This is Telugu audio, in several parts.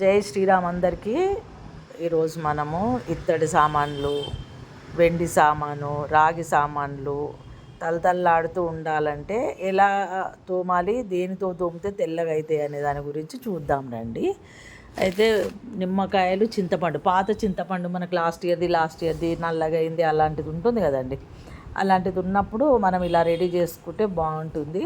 జై శ్రీరామ్ అందరికీ. ఈరోజు మనము ఇత్తడి సామాన్లు వెండి సామాను రాగి సామాన్లు తలతల్లాడుతూ ఉండాలంటే ఎలా తోమాలి దేనితో తోమితే తెల్లగా అనే దాని గురించి చూద్దాం రండి. అయితే నిమ్మకాయలు చింతపండు పాత చింతపండు మనకు లాస్ట్ ఇయర్ది లాస్ట్ ఇయర్ది నల్లగైంది అలాంటిది ఉంటుంది కదండి. అలాంటిది ఉన్నప్పుడు మనం ఇలా రెడీ చేసుకుంటే బాగుంటుంది.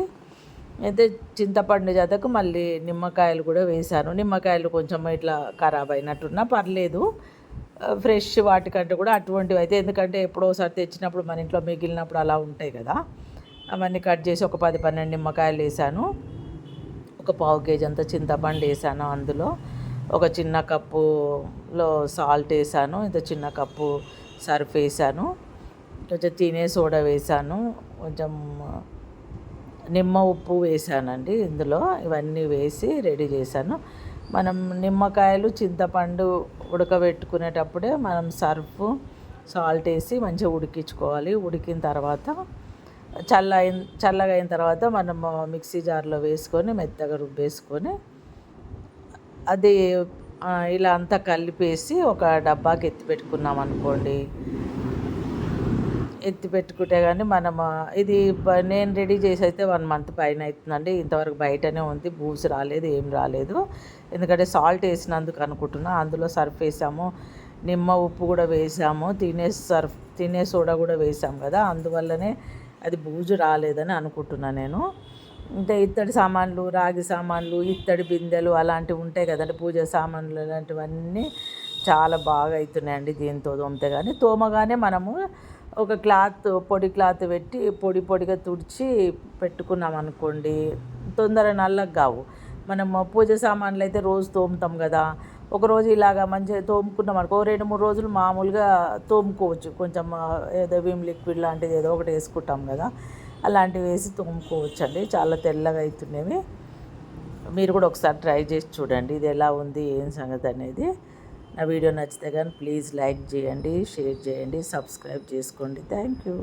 అయితే చింతపండు జతకు మళ్ళీ నిమ్మకాయలు కూడా వేశాను. నిమ్మకాయలు కొంచెం ఇట్లా ఖరాబ్ అయినట్టున్నా పర్లేదు. ఫ్రెష్ వాటికంటే కూడా అటువంటివి అయితే ఎందుకంటే ఎప్పుడోసారి తెచ్చినప్పుడు మన ఇంట్లో మిగిలినప్పుడు అలా ఉంటాయి కదా. అవన్నీ కట్ చేసి ఒక పది పన్నెండు నిమ్మకాయలు వేసాను ఒక పావు కేజీ అంత చింతపండు వేసాను అందులో. ఒక చిన్న కప్పులో సాల్ట్ వేసాను ఇంత చిన్న కప్పు సర్ఫ్ వేసాను కొంచెం తినే సోడా వేసాను కొంచెం నిమ్మ ఉప్పు వేసానండి ఇందులో. ఇవన్నీ వేసి రెడీ చేశాను. మనం నిమ్మకాయలు చింతపండు ఉడకబెట్టుకునేటప్పుడే మనం సర్ఫ్ సాల్ట్ వేసి మంచిగా ఉడికించుకోవాలి. ఉడికిన తర్వాత చల్ల చల్లగా అయిన తర్వాత మనం మిక్సీ జార్లో వేసుకొని మెత్తగా రుబ్బేసుకొని అది ఇలా అంతా కలిపేసి ఒక డబ్బాకి ఎత్తి పెట్టుకున్నాం అనుకోండి ఎత్తి పెట్టుకుంటే కానీ మనం ఇది నేను రెడీ చేసి అయితే వన్ మంత్ పైన అవుతుందండి ఇంతవరకు బయటనే ఉంది. బూస్ రాలేదు ఏం రాలేదు. ఎందుకంటే సాల్ట్ వేసినందుకు అనుకుంటున్నా. అందులో సర్ఫ్ వేసాము. నిమ్మ ఉప్పు కూడా వేసాము. తినే సర్ఫ్ తినే సోడా కూడా వేసాము కదా. అందువల్లనే అది బూజు రాలేదని అనుకుంటున్నా నేను. అంటే ఇత్తడి సామాన్లు రాగి సామాన్లు ఇత్తడి బిందెలు అలాంటివి ఉంటాయి కదండి. పూజ సామాన్లు అలాంటివన్నీ చాలా బాగా అవుతున్నాయండి దీంతో తోమితే కానీ తోమగానే మనము ఒక క్లాత్ పొడి క్లాత్ పెట్టి పొడి పొడిగా తుడిచి పెట్టుకున్నాం అనుకోండి తొందర నల్లగా కావు. మనం పూజ సామాన్లు అయితే రోజు తోముతాం కదా ఒకరోజు ఇలాగా మంచిగా తోముకున్నాం అనుకో రెండు మూడు రోజులు మామూలుగా తోముకోవచ్చు. కొంచెం ఏదో విమ్ లిక్విడ్ లాంటిది ఏదో ఒకటి వేసుకుంటాం కదా అలాంటివి వేసి తోముకోవచ్చు అండి చాలా తెల్లగా అవుతున్నవి మీరు కూడా ఒకసారి ట్రై చేసి చూడండి ఇది ఎలా ఉంది ఏం సంగతి అనేది. నా వీడియో నచ్చితే కానీ ప్లీజ్ లైక్ చేయండి షేర్ చేయండి సబ్స్క్రైబ్ చేసుకోండి. Thank you.